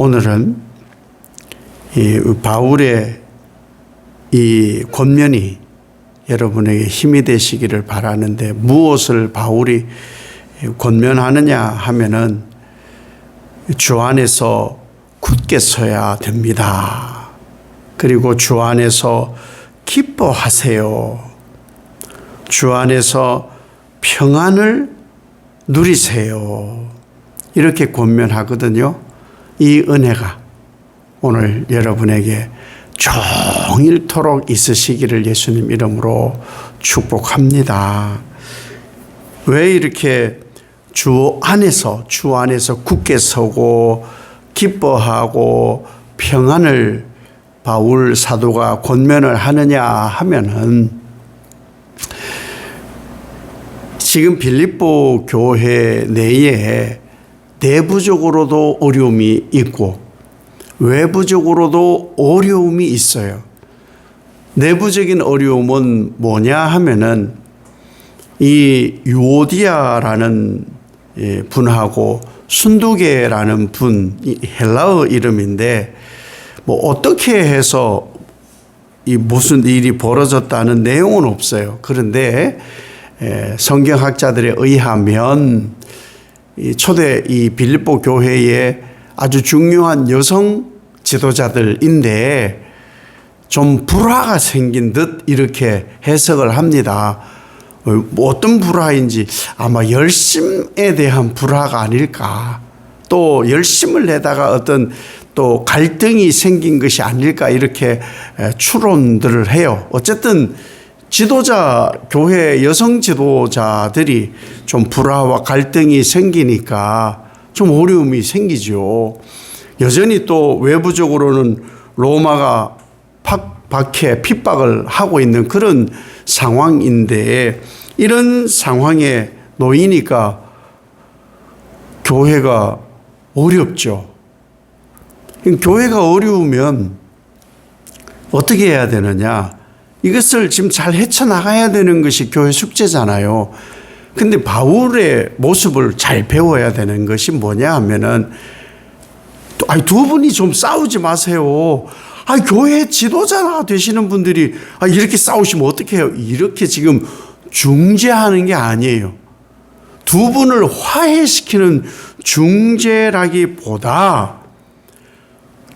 오늘은 이 바울의 이 권면이 여러분에게 힘이 되시기를 바라는데 무엇을 바울이 권면하느냐 하면은 주 안에서 굳게 서야 됩니다. 그리고 주 안에서 기뻐하세요. 주 안에서 평안을 누리세요. 이렇게 권면하거든요. 이 은혜가 오늘 여러분에게 종일토록 있으시기를 예수님 이름으로 축복합니다. 왜 이렇게 주 안에서 주 안에서 굳게 서고 기뻐하고 평안을 바울 사도가 권면을 하느냐 하면은 지금 빌립보 교회 내에 내부적으로도 어려움이 있고 외부적으로도 어려움이 있어요. 내부적인 어려움은 뭐냐 하면은 이 유오디아라는 예, 분하고 순두계라는 분, 헬라어 이름인데 뭐 어떻게 해서 이 무슨 일이 벌어졌다는 내용은 없어요. 그런데 예, 성경학자들에 의하면 이 초대 이 빌립보 교회에 아주 중요한 여성 지도자들인데 좀 불화가 생긴 듯 이렇게 해석을 합니다. 뭐 어떤 불화인지 아마 열심에 대한 불화가 아닐까. 또 열심을 내다가 어떤 또 갈등이 생긴 것이 아닐까 이렇게 추론들을 해요. 어쨌든 지도자, 교회 여성 지도자들이 좀 불화와 갈등이 생기니까 좀 어려움이 생기죠. 여전히 또 외부적으로는 로마가 팍, 박해, 핍박을 하고 있는 그런 상황인데 이런 상황에 놓이니까 교회가 어렵죠. 교회가 어려우면 어떻게 해야 되느냐? 이것을 지금 잘 헤쳐나가야 되는 것이 교회 숙제잖아요. 근데 바울의 모습을 잘 배워야 되는 것이 뭐냐 하면은 아니 두 분이 좀 싸우지 마세요. 아 교회 지도자나 되시는 분들이 아 이렇게 싸우시면 어떻게 해요? 이렇게 지금 중재하는 게 아니에요. 두 분을 화해시키는 중재라기보다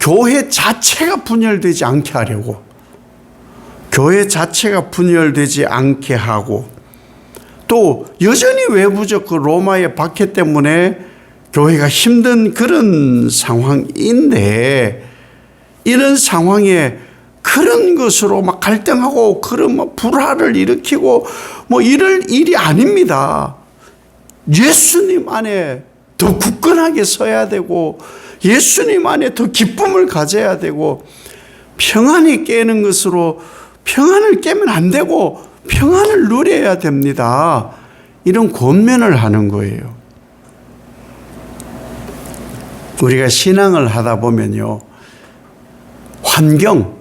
교회 자체가 분열되지 않게 하려고 교회 자체가 분열되지 않게 하고 또 여전히 외부적 그 로마의 박해 때문에 교회가 힘든 그런 상황인데 이런 상황에 그런 것으로 막 갈등하고 그런 뭐 불화를 일으키고 뭐 이럴 일이 아닙니다. 예수님 안에 더 굳건하게 서야 되고 예수님 안에 더 기쁨을 가져야 되고 평안이 깨는 것으로 평안을 깨면 안 되고 평안을 누려야 됩니다. 이런 권면을 하는 거예요. 우리가 신앙을 하다 보면요. 환경,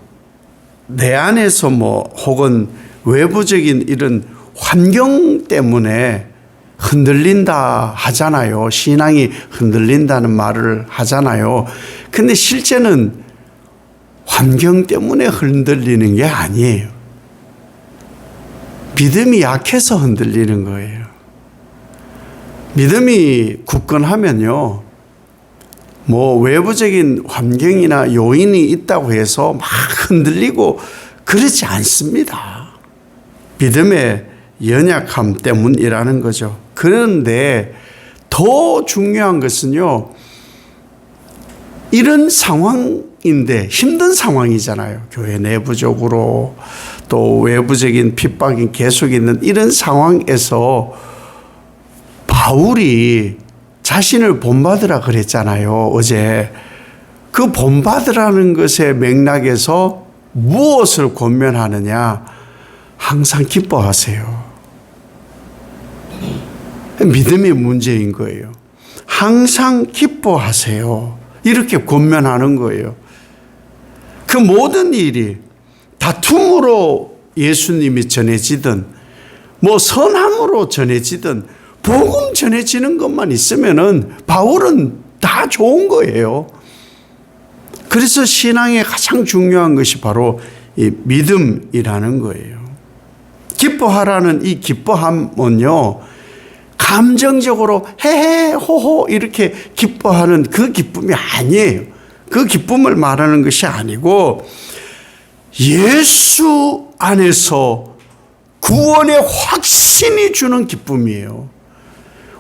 내 안에서 뭐 혹은 외부적인 이런 환경 때문에 흔들린다 하잖아요. 신앙이 흔들린다는 말을 하잖아요. 근데 실제는 환경 때문에 흔들리는 게 아니에요. 믿음이 약해서 흔들리는 거예요. 믿음이 굳건하면요. 뭐 외부적인 환경이나 요인이 있다고 해서 막 흔들리고 그렇지 않습니다. 믿음의 연약함 때문이라는 거죠. 그런데 더 중요한 것은요. 이런 상황 인데 힘든 상황이잖아요. 교회 내부적으로 또 외부적인 핍박이 계속 있는 이런 상황에서 바울이 자신을 본받으라 그랬잖아요. 어제. 그 본받으라는 것의 맥락에서 무엇을 권면하느냐? 항상 기뻐하세요. 믿음의 문제인 거예요. 항상 기뻐하세요. 이렇게 권면하는 거예요. 그 모든 일이 다툼으로 예수님이 전해지든 뭐 선함으로 전해지든 복음 전해지는 것만 있으면은 바울은 다 좋은 거예요. 그래서 신앙의 가장 중요한 것이 바로 이 믿음이라는 거예요. 기뻐하라는 이 기뻐함은요, 감정적으로 헤헤, 호호 이렇게 기뻐하는 그 기쁨이 아니에요. 그 기쁨을 말하는 것이 아니고 예수 안에서 구원의 확신이 주는 기쁨이에요.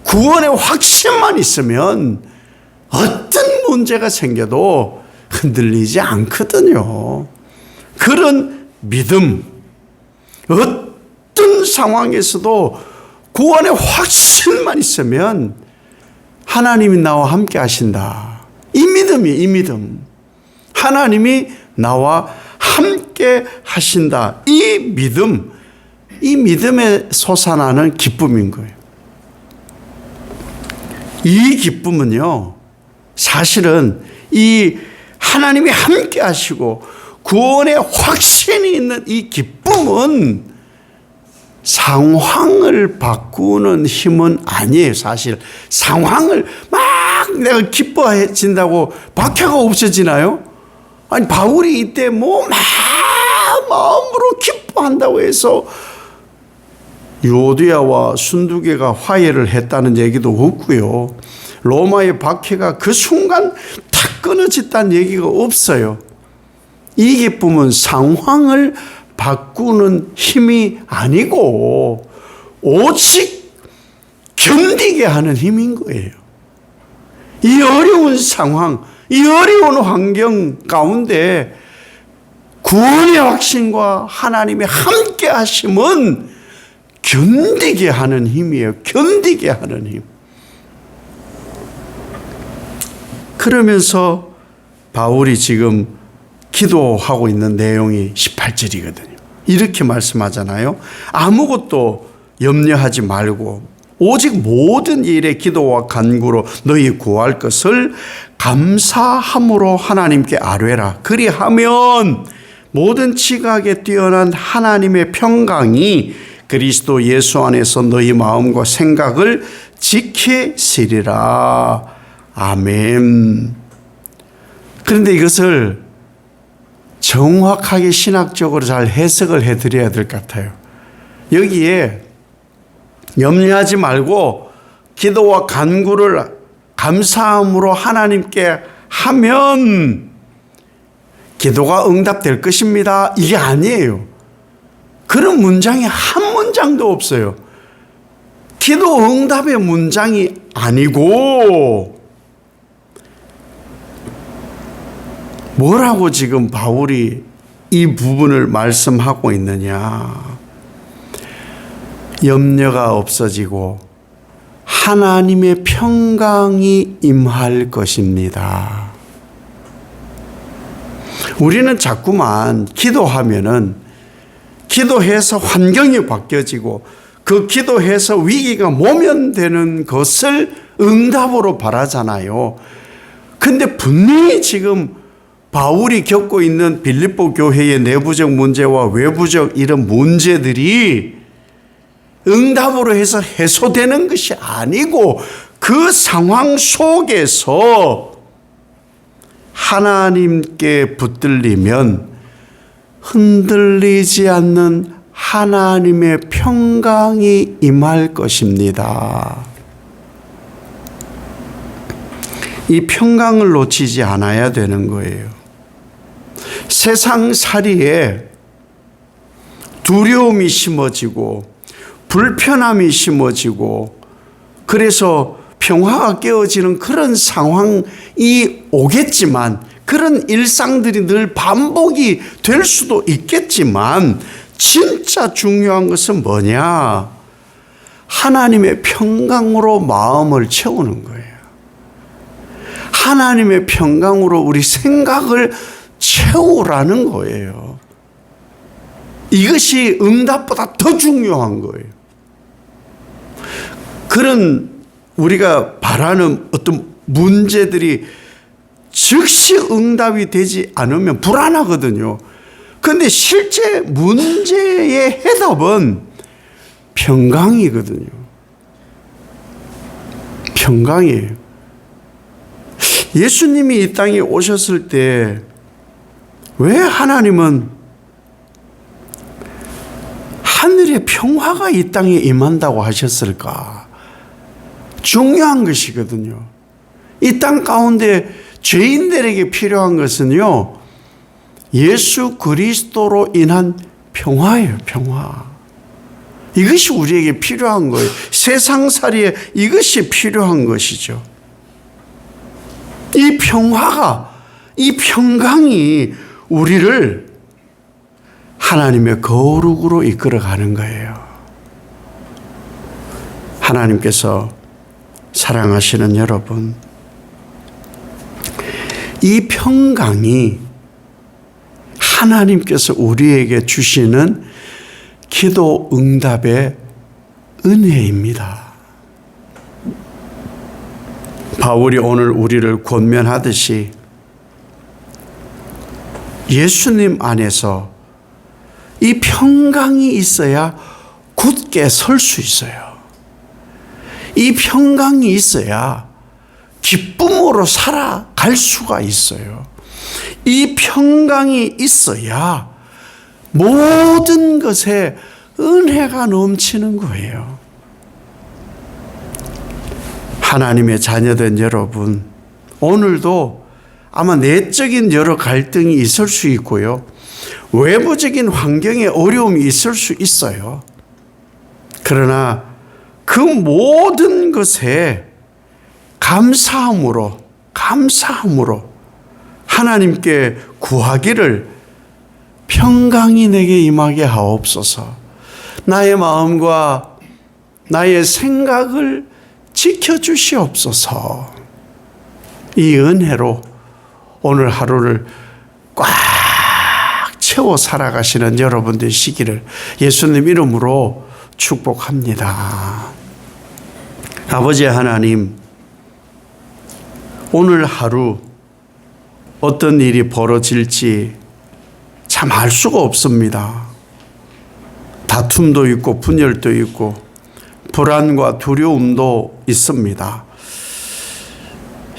구원의 확신만 있으면 어떤 문제가 생겨도 흔들리지 않거든요. 그런 믿음, 어떤 상황에서도 구원의 확신만 있으면 하나님이 나와 함께 하신다. 이 믿음이 이 믿음. 하나님이 나와 함께 하신다. 이 믿음, 이 믿음에 솟아나는 기쁨인 거예요. 이 기쁨은요, 사실은 이 하나님이 함께 하시고 구원의 확신이 있는 이 기쁨은 상황을 바꾸는 힘은 아니에요, 사실. 상황을 막 내가 기뻐해진다고 박해가 없어지나요? 아니, 바울이 이때 뭐, 막 마음으로 기뻐한다고 해서 요디아와 순두개가 화해를 했다는 얘기도 없고요. 로마의 박해가 그 순간 탁 끊어졌다는 얘기가 없어요. 이 기쁨은 상황을 바꾸는 힘이 아니고 오직 견디게 하는 힘인 거예요. 이 어려운 상황, 이 어려운 환경 가운데 구원의 확신과 하나님의 함께 하심은 견디게 하는 힘이에요. 견디게 하는 힘. 그러면서 바울이 지금 기도하고 있는 내용이 18절이거든요. 이렇게 말씀하잖아요. 아무것도 염려하지 말고 오직 모든 일에 기도와 간구로 너희 구할 것을 감사함으로 하나님께 아뢰라. 그리하면 모든 지각에 뛰어난 하나님의 평강이 그리스도 예수 안에서 너희 마음과 생각을 지키시리라. 아멘. 그런데 이것을 정확하게 신학적으로 잘 해석을 해드려야 될 것 같아요. 여기에 염려하지 말고 기도와 간구를 감사함으로 하나님께 하면 기도가 응답될 것입니다. 이게 아니에요. 그런 문장이 한 문장도 없어요. 기도 응답의 문장이 아니고 뭐라고 지금 바울이 이 부분을 말씀하고 있느냐. 염려가 없어지고 하나님의 평강이 임할 것입니다. 우리는 자꾸만 기도하면은 기도해서 환경이 바뀌어지고 그 기도해서 위기가 모면되는 것을 응답으로 바라잖아요. 근데 분명히 지금 바울이 겪고 있는 빌립보 교회의 내부적 문제와 외부적 이런 문제들이 응답으로 해서 해소되는 것이 아니고 그 상황 속에서 하나님께 붙들리면 흔들리지 않는 하나님의 평강이 임할 것입니다. 이 평강을 놓치지 않아야 되는 거예요. 세상 살이에 두려움이 심어지고 불편함이 심어지고 그래서 평화가 깨어지는 그런 상황이 오겠지만 그런 일상들이 늘 반복이 될 수도 있겠지만 진짜 중요한 것은 뭐냐? 하나님의 평강으로 마음을 채우는 거예요. 하나님의 평강으로 우리 생각을 채우라는 거예요. 이것이 응답보다 더 중요한 거예요. 그런 우리가 바라는 어떤 문제들이 즉시 응답이 되지 않으면 불안하거든요. 근데 실제 문제의 해답은 평강이거든요. 평강이에요. 예수님이 이 땅에 오셨을 때 왜 하나님은 하늘의 평화가 이 땅에 임한다고 하셨을까? 중요한 것이거든요. 이 땅 가운데 죄인들에게 필요한 것은요, 예수 그리스도로 인한 평화예요, 평화. 이것이 우리에게 필요한 거예요. 세상살이에 이것이 필요한 것이죠. 이 평화가, 이 평강이 우리를 하나님의 거룩으로 이끌어 가는 거예요. 하나님께서 사랑하시는 여러분, 이 평강이 하나님께서 우리에게 주시는 기도 응답의 은혜입니다. 바울이 오늘 우리를 권면하듯이 예수님 안에서 이 평강이 있어야 굳게 설 수 있어요. 이 평강이 있어야 기쁨으로 살아갈 수가 있어요. 이 평강이 있어야 모든 것에 은혜가 넘치는 거예요. 하나님의 자녀된 여러분, 오늘도 아마 내적인 여러 갈등이 있을 수 있고요. 외부적인 환경에 어려움이 있을 수 있어요. 그러나 그 모든 것에 감사함으로, 감사함으로 하나님께 구하기를 평강이 내게 임하게 하옵소서. 나의 마음과 나의 생각을 지켜주시옵소서. 이 은혜로 오늘 하루를 꽉 채워 살아가시는 여러분들 시기를 예수님 이름으로 축복합니다. 아버지 하나님, 오늘 하루 어떤 일이 벌어질지 참 알 수가 없습니다. 다툼도 있고 분열도 있고 불안과 두려움도 있습니다.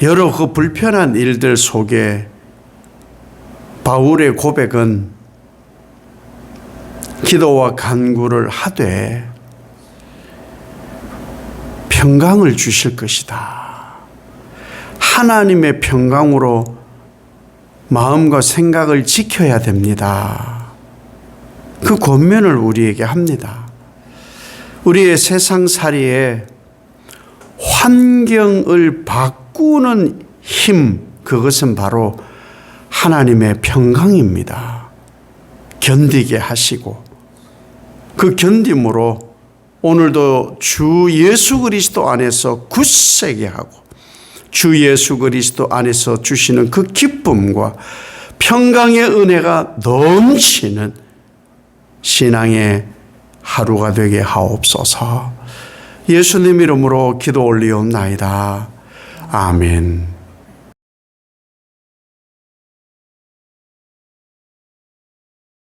여러 그 불편한 일들 속에 바울의 고백은 기도와 간구를 하되 평강을 주실 것이다. 하나님의 평강으로 마음과 생각을 지켜야 됩니다. 그 권면을 우리에게 합니다. 우리의 세상살이에 환경을 바꾸는 힘, 그것은 바로 하나님의 평강입니다. 견디게 하시고, 그 견딤으로 오늘도 주 예수 그리스도 안에서 굳세게 하고, 주 예수 그리스도 안에서 주시는 그 기쁨과 평강의 은혜가 넘치는 신앙의 하루가 되게 하옵소서. 예수님 이름으로 기도 올리옵나이다. 아멘.